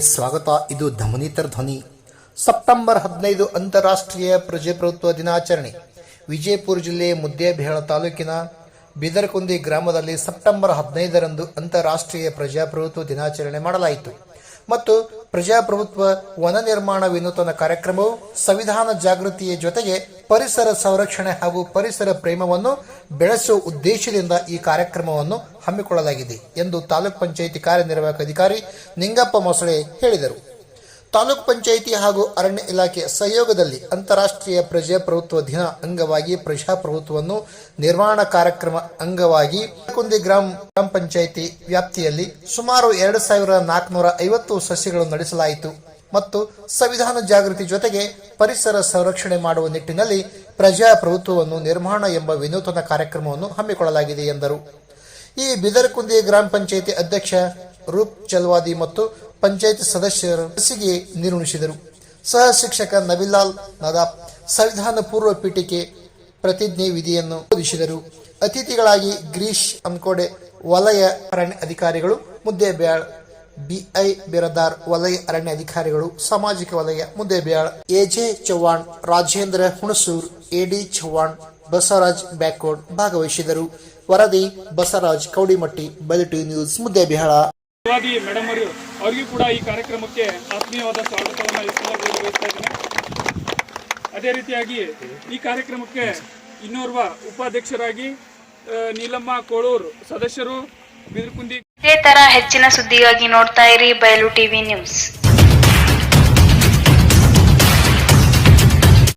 ಸ್ವಾಗತ. ಇದು ಧಮನಿತರ ಧ್ವನಿ. ಸೆಪ್ಟೆಂಬರ್ ಹದಿನೈದು ಅಂತಾರಾಷ್ಟ್ರೀಯ ಪ್ರಜಾಪ್ರಭುತ್ವ ದಿನಾಚರಣೆ. ವಿಜಯಪುರ ಜಿಲ್ಲೆ ಮುದ್ದೇಬಿಹಾಳ ತಾಲೂಕಿನ ಬಿದರಕುಂದಿ ಗ್ರಾಮದಲ್ಲಿ ಸೆಪ್ಟೆಂಬರ್ ಹದಿನೈದರಂದು ಅಂತಾರಾಷ್ಟ್ರೀಯ ಪ್ರಜಾಪ್ರಭುತ್ವ ದಿನಾಚರಣೆ ಮಾಡಲಾಯಿತು. ಮತ್ತು ಪ್ರಜಾಪ್ರಭುತ್ವ ವನ ನಿರ್ಮಾಣ ವಿನೂತನ ಕಾರ್ಯಕ್ರಮವು ಸಂವಿಧಾನ ಜಾಗೃತಿಯ ಜೊತೆಗೆ ಪರಿಸರ ಸಂರಕ್ಷಣೆ ಹಾಗೂ ಪರಿಸರ ಪ್ರೇಮವನ್ನು ಬೆಳೆಸುವ ಉದ್ದೇಶದಿಂದ ಈ ಕಾರ್ಯಕ್ರಮವನ್ನು ಹಮ್ಮಿಕೊಳ್ಳಲಾಗಿದೆ ಎಂದು ತಾಲೂಕ್ ಪಂಚಾಯಿತಿ ಕಾರ್ಯನಿರ್ವಾಹಕ ಅಧಿಕಾರಿ ನಿಂಗಪ್ಪ ಮೊಸಳೆ ಹೇಳಿದರು. ತಾಲೂಕ್ ಪಂಚಾಯಿತಿ ಹಾಗೂ ಅರಣ್ಯ ಇಲಾಖೆ ಸಹಯೋಗದಲ್ಲಿ ಅಂತಾರಾಷ್ಟ್ರೀಯ ಪ್ರಜಾಪ್ರಭುತ್ವ ದಿನ ಅಂಗವಾಗಿ ಪ್ರಜಾಪ್ರಭುತ್ವವನ್ನು ನಿರ್ವಹಣ ಕಾರ್ಯಕ್ರಮ ಅಂಗವಾಗಿ ಕುಂದಿ ಗ್ರಾಮ ಗ್ರಾಮ ಪಂಚಾಯಿತಿ ವ್ಯಾಪ್ತಿಯಲ್ಲಿ ಸುಮಾರು ಎರಡು ಸಾವಿರದ ನಾಲ್ಕುನೂರ ಐವತ್ತು ಸಸ್ಯಗಳು ನಡೆಸಲಾಯಿತು ಮತ್ತು ಸಂವಿಧಾನ ಜಾಗೃತಿ ಜೊತೆಗೆ ಪರಿಸರ ಸಂರಕ್ಷಣೆ ಮಾಡುವ ನಿಟ್ಟಿನಲ್ಲಿ ಪ್ರಜಾಪ್ರಭುತ್ವವನ್ನು ನಿರ್ಮಾಣ ಎಂಬ ವಿನೂತನ ಕಾರ್ಯಕ್ರಮವನ್ನು ಹಮ್ಮಿಕೊಳ್ಳಲಾಗಿದೆ ಎಂದರು. ಈ ಬಿದರಕುಂದಿ ಗ್ರಾಮ ಪಂಚಾಯಿತಿ ಅಧ್ಯಕ್ಷ ರೂಪ್ ಚಲ್ವಾದಿ ಮತ್ತು ಪಂಚಾಯತ್ ಸದಸ್ಯರ ಸಿಗೆ ನಿರ್ವಹಿಸಿದರು ಸಹ ಶಿಕ್ಷಕ ನಬಿಲಾಲ್ ನದಾಬ್ ಸಂವಿಧಾನ ಪೂರ್ವ ಪೀಠಿಕೆ ಪ್ರತಿಜ್ಞೆ ವಿಧಿಯನ್ನು ಬೋಧಿಸಿದರು. ಅತಿಥಿಗಳಾಗಿ ಗ್ರೀಶ್ ಅಂಕೋಡೆ, ವಲಯ ಅರಣ್ಯ ಅಧಿಕಾರಿಗಳು, ಮುದ್ದೇಬ್ಯಾಳ್, ಬಿಐ ಬಿರದಾರ್ ವಲಯ ಅರಣ್ಯ ಅಧಿಕಾರಿಗಳು, ಸಾಮಾಜಿಕ ವಲಯ Muddebihal, A J Chauhan Rajendra Hunsur, A D Chauhan Basavaraj Byakod ಭಾಗವಹಿಸಿದರು. ವರದಿ ಬಸವರಾಜ್ ಕೌಡಿಮಟ್ಟಿ ಬಲಿಟಿ ನ್ಯೂಸ್ ಮುದ್ದೇಬಿಹಾಳ ಅವರಿಗೂ ಕೂಡ ಈ ಕಾರ್ಯಕ್ರಮಕ್ಕೆ ಆತ್ಮೀಯವಾದ ಸ್ವಾಗತವನ್ನು ಈ ಸಂದರ್ಭದಲ್ಲಿ ಇದ್ದೇನೆ. ಅದೇ ರೀತಿಯಾಗಿ ಈ ಕಾರ್ಯಕ್ರಮಕ್ಕೆ ಇನ್ನೋರ್ವ ಉಪಾಧ್ಯಕ್ಷರಾಗಿ ನೀಲಮ್ಮ ಕೋಳೂರು ಸದಸ್ಯರು ಬಿದಿರುಕುಂದಿ ಇದೇ ತರ ಹೆಚ್ಚಿನ ಸುದ್ದಿಗಾಗಿ ನೋಡ್ತಾ ಇರಿ ಬಯಲು ಟಿವಿ ನ್ಯೂಸ್.